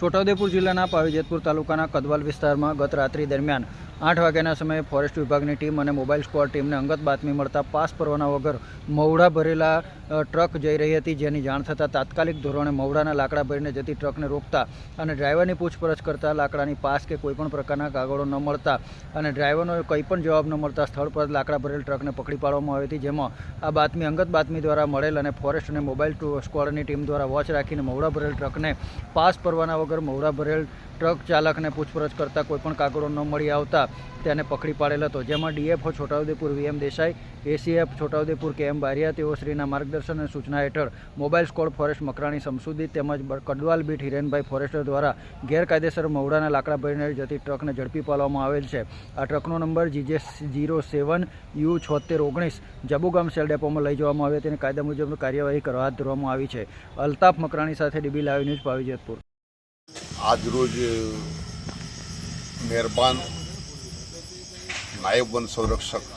છોટાઉદેપુર જિલ્લાના પાવીજેતપુર તાલુકાના કદવાલ વિસ્તારમાં ગત રાત્રિ દરમિયાન આઠ વાગ્યાના સમયે ફોરેસ્ટ વિભાગની ટીમ અને મોબાઈલ સ્કવોડ ટીમને અંગત બાતમી મળતા પાસ પરવાના વગર મવડા ભરેલા ટ્રક જઈ રહી હતી. જેની જાણ થતાં તાત્કાલિક ધોરણે મવડાના લાકડા ભરીને જતી ટ્રકને રોકતા અને ડ્રાઈવરની પૂછપરછ કરતાં લાકડાની પાસ કે કોઈપણ પ્રકારના કાગળો ન મળતા અને ડ્રાઈવરનો કંઈ પણ જવાબ ન મળતા સ્થળ પર લાકડા ભરેલ ટ્રકને પકડી પાડવામાં આવી હતી. જેમાં આ બાતમી, અંગત બાતમી દ્વારા મળેલ અને ફોરેસ્ટ અને મોબાઈલ સ્ક્વોડની ટીમ દ્વારા વોચ રાખીને મવડા ભરેલ ટ્રકને પાસ પરવાના વગર મવડા ભરેલ ટ્રક ચાલકને પૂછપરછ કરતા કોઈપણ કાગળો ન મળી આવતા તેને પકડી પાડેલ હતો. જેમાં DFO Chhotaudepur VM Desai, ACF Chhotaudepur K M Bariya તેઓ શ્રીના માર્ગદર્શન અને સૂચના હેઠળ મોબાઈલ સ્કોડ ફોરેસ્ટ મકરાણી સમસુદ્દી તેમજ કડવાલ બીટ હિરેનભાઈ ફોરેસ્ટર દ્વારા ગેરકાયદેસર મહુડાના લાકડા ભરીને જતી ટ્રકને ઝડપી પાડવામાં આવેલ છે. આ ટ્રકનો number GJ zero seven U છોતેર ઓગણીસ જબુગામ સેલ ડેપોમાં લઈ જવામાં આવ્યો. હતી અને કાયદા મુજબની કાર્યવાહી કરવા હાથ ધરવામાં આવી છે. અલ્તાફ મકરાણી સાથે ડીબી લાઈવ ન્યૂઝ પાવીજેતપુર. આજરોજ મહેરબાન નાયબ વન સંરક્ષક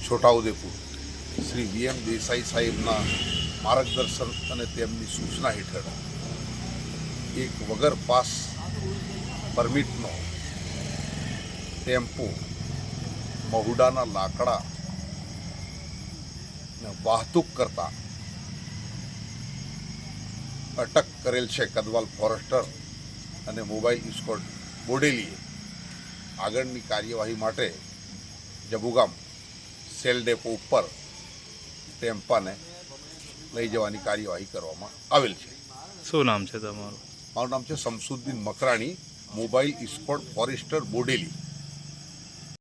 છોટાઉદેપુર શ્રી વી એમ દેસાઈ સાહેબના માર્ગદર્શન અને તેમની સૂચના હેઠળ એક વગર પાસ પરમિટનો ટેમ્પો મહુડાના લાકડા વાહતુક કરતા અટક કરેલ છે કદવાલ ફોરેસ્ટર અને મોબાઈલ સ્કોડ બોડેલીએ. આગળની કાર્યવાહી માટે જબુગામ સેલ ડેપો ઉપર ટેમ્પાને લઈ જવાની કાર્યવાહી કરવામાં આવેલ છે. શું નામ છે તમારું? મારું નામ છે Shamsuddin Makrani mobile squad forester Bodeli.